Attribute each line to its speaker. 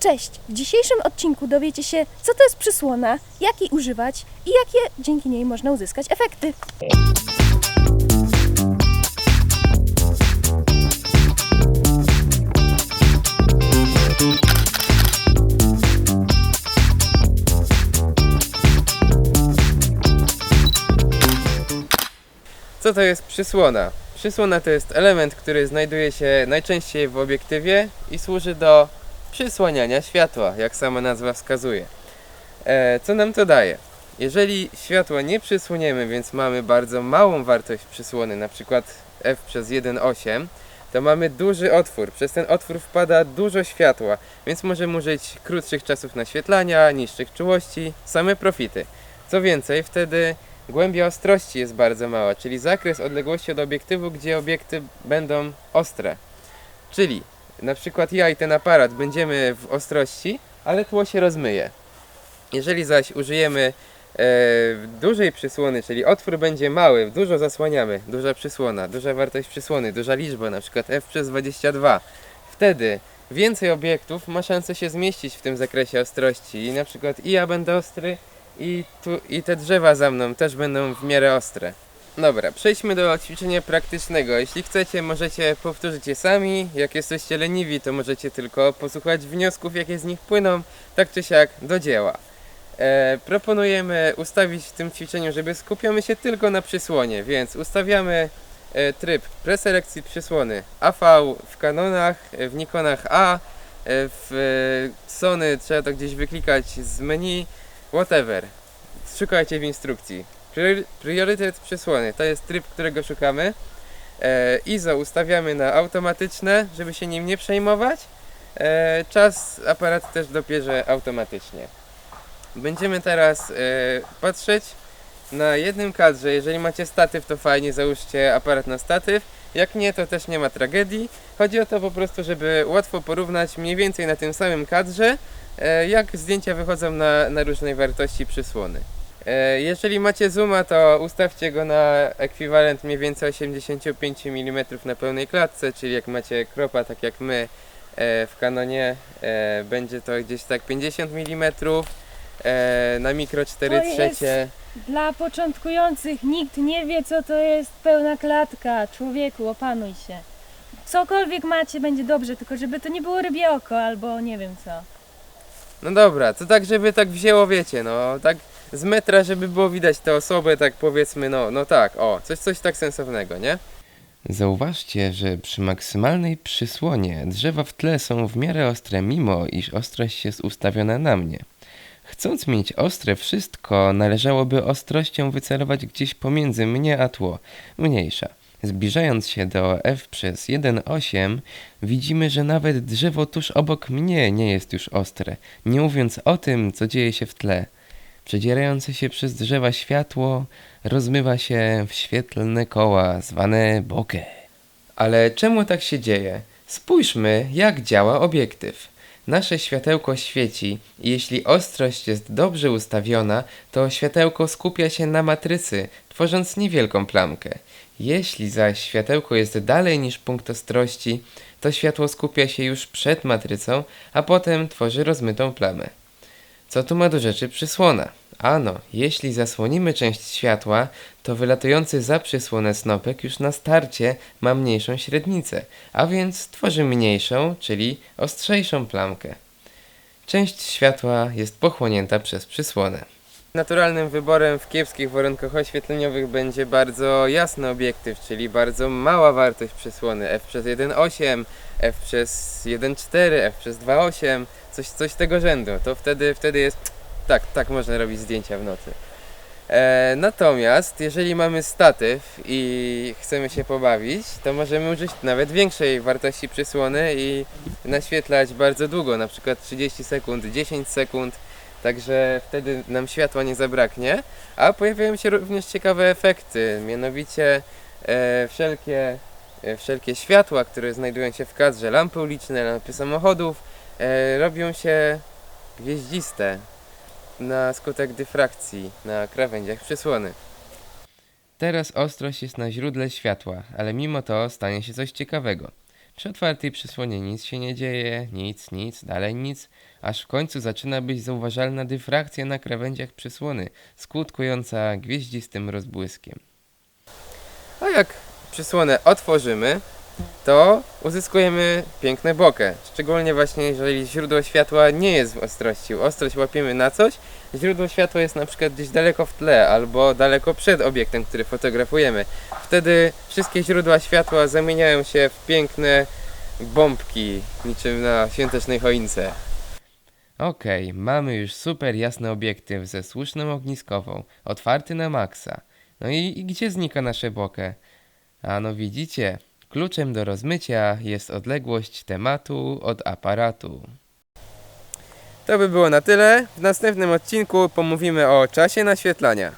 Speaker 1: Cześć! W dzisiejszym odcinku dowiecie się, co to jest przysłona, jak jej używać i jakie dzięki niej można uzyskać efekty.
Speaker 2: Co to jest przysłona? Przysłona to jest element, który znajduje się najczęściej w obiektywie i służy do przysłaniania światła, jak sama nazwa wskazuje. E, co nam to daje? Jeżeli światła nie przysłoniemy, więc mamy bardzo małą wartość przysłony, na przykład f przez 1,8, to mamy duży otwór. Przez ten otwór wpada dużo światła, więc możemy użyć krótszych czasów naświetlania, niższych czułości, same profity. Co więcej, wtedy głębia ostrości jest bardzo mała, czyli zakres odległości od obiektywu, gdzie obiekty będą ostre. Czyli na przykład ja i ten aparat będziemy w ostrości, ale tło się rozmyje. Jeżeli zaś użyjemy e, dużej przysłony, czyli otwór będzie mały, dużo zasłaniamy, duża przysłona, duża wartość przysłony, duża liczba, na przykład f przez 22, wtedy więcej obiektów ma szansę się zmieścić w tym zakresie ostrości i na przykład i ja będę ostry i, tu, i te drzewa za mną też będą w miarę ostre. Dobra, przejdźmy do ćwiczenia praktycznego. Jeśli chcecie, możecie powtórzyć je sami. Jak jesteście leniwi, to możecie tylko posłuchać wniosków, jakie z nich płyną, tak czy siak do dzieła. E, proponujemy ustawić w tym ćwiczeniu, żeby skupiamy się tylko na przysłonie, więc ustawiamy e, tryb preselekcji przysłony AV w Canonach, e, w Nikonach A, e, w e, Sony trzeba to gdzieś wyklikać z menu, whatever. Szukajcie w instrukcji. Prior- Priorytet przysłony to jest tryb, którego szukamy. E, ISO ustawiamy na automatyczne, żeby się nim nie przejmować. E, czas aparat też dopierze automatycznie. Będziemy teraz e, patrzeć na jednym kadrze. Jeżeli macie statyw, to fajnie, załóżcie aparat na statyw. Jak nie, to też nie ma tragedii. Chodzi o to po prostu, żeby łatwo porównać mniej więcej na tym samym kadrze, jak zdjęcia wychodzą na, na różnej wartości przysłony. E, Jeżeli macie zooma, to ustawcie go na ekwiwalent mniej więcej 85 mm na pełnej klatce, czyli jak macie kropa, tak jak my e, w Canonie, e, będzie to gdzieś tak 50 mm, na mikro 4
Speaker 1: To jest-
Speaker 2: trzecie.
Speaker 1: Dla początkujących nikt nie wie, co to jest pełna klatka. Człowieku, opanuj się. Cokolwiek macie, będzie dobrze, tylko żeby to nie było rybie oko albo nie wiem co.
Speaker 2: No dobra, to tak, żeby tak wzięło, wiecie, no tak z metra, żeby było widać tę osobę, tak powiedzmy, no, no tak, o, coś, coś tak sensownego, nie? Zauważcie, że przy maksymalnej przysłonie drzewa w tle są w miarę ostre, mimo iż ostrość jest ustawiona na mnie. Chcąc mieć ostre wszystko, należałoby ostrością wycelować gdzieś pomiędzy mnie a tło, mniejsza. Zbliżając się do f przez 1,8 widzimy, że nawet drzewo tuż obok mnie nie jest już ostre, nie mówiąc o tym, co dzieje się w tle. Przedzierające się przez drzewa światło rozmywa się w świetlne koła zwane bokeh. Ale czemu tak się dzieje? Spójrzmy, jak działa obiektyw. Nasze światełko świeci i jeśli ostrość jest dobrze ustawiona, to światełko skupia się na matrycy, tworząc niewielką plamkę. Jeśli zaś światełko jest dalej niż punkt ostrości, to światło skupia się już przed matrycą, a potem tworzy rozmytą plamę. Co tu ma do rzeczy przysłona? Ano, jeśli zasłonimy część światła, to wylatujący za przysłonę snopek już na starcie ma mniejszą średnicę, a więc tworzy mniejszą, czyli ostrzejszą plamkę. Część światła jest pochłonięta przez przysłonę. Naturalnym wyborem w kiepskich warunkach oświetleniowych będzie bardzo jasny obiektyw, czyli bardzo mała wartość przysłony f przez 1,8, f przez 1,4, f przez 2,8, coś, coś tego rzędu. To wtedy, wtedy jest tak, tak można robić zdjęcia w nocy. E, natomiast jeżeli mamy statyw i chcemy się pobawić, to możemy użyć nawet większej wartości przysłony i naświetlać bardzo długo, na przykład 30 sekund, 10 sekund, także wtedy nam światła nie zabraknie, a pojawiają się również ciekawe efekty, mianowicie e, wszelkie, e, wszelkie światła, które znajdują się w kadrze, lampy uliczne, lampy samochodów, e, robią się gwieździste na skutek dyfrakcji na krawędziach przysłony. Teraz ostrość jest na źródle światła, ale mimo to stanie się coś ciekawego. Przy otwartej przysłonie nic się nie dzieje, nic, nic, dalej nic, aż w końcu zaczyna być zauważalna dyfrakcja na krawędziach przysłony, skutkująca gwieździstym rozbłyskiem. A jak przysłonę otworzymy, to uzyskujemy piękne bokeh. Szczególnie właśnie jeżeli źródło światła nie jest w ostrości. Ostrość łapiemy na coś, źródło światła jest na przykład gdzieś daleko w tle albo daleko przed obiektem, który fotografujemy. Wtedy wszystkie źródła światła zamieniają się w piękne bombki, niczym na świątecznej choince. Okej, mamy już super jasny obiektyw ze słuszną ogniskową, otwarty na maksa. No i, i gdzie znika nasze bokeh? A no widzicie, kluczem do rozmycia jest odległość tematu od aparatu. To by było na tyle. W następnym odcinku pomówimy o czasie naświetlania.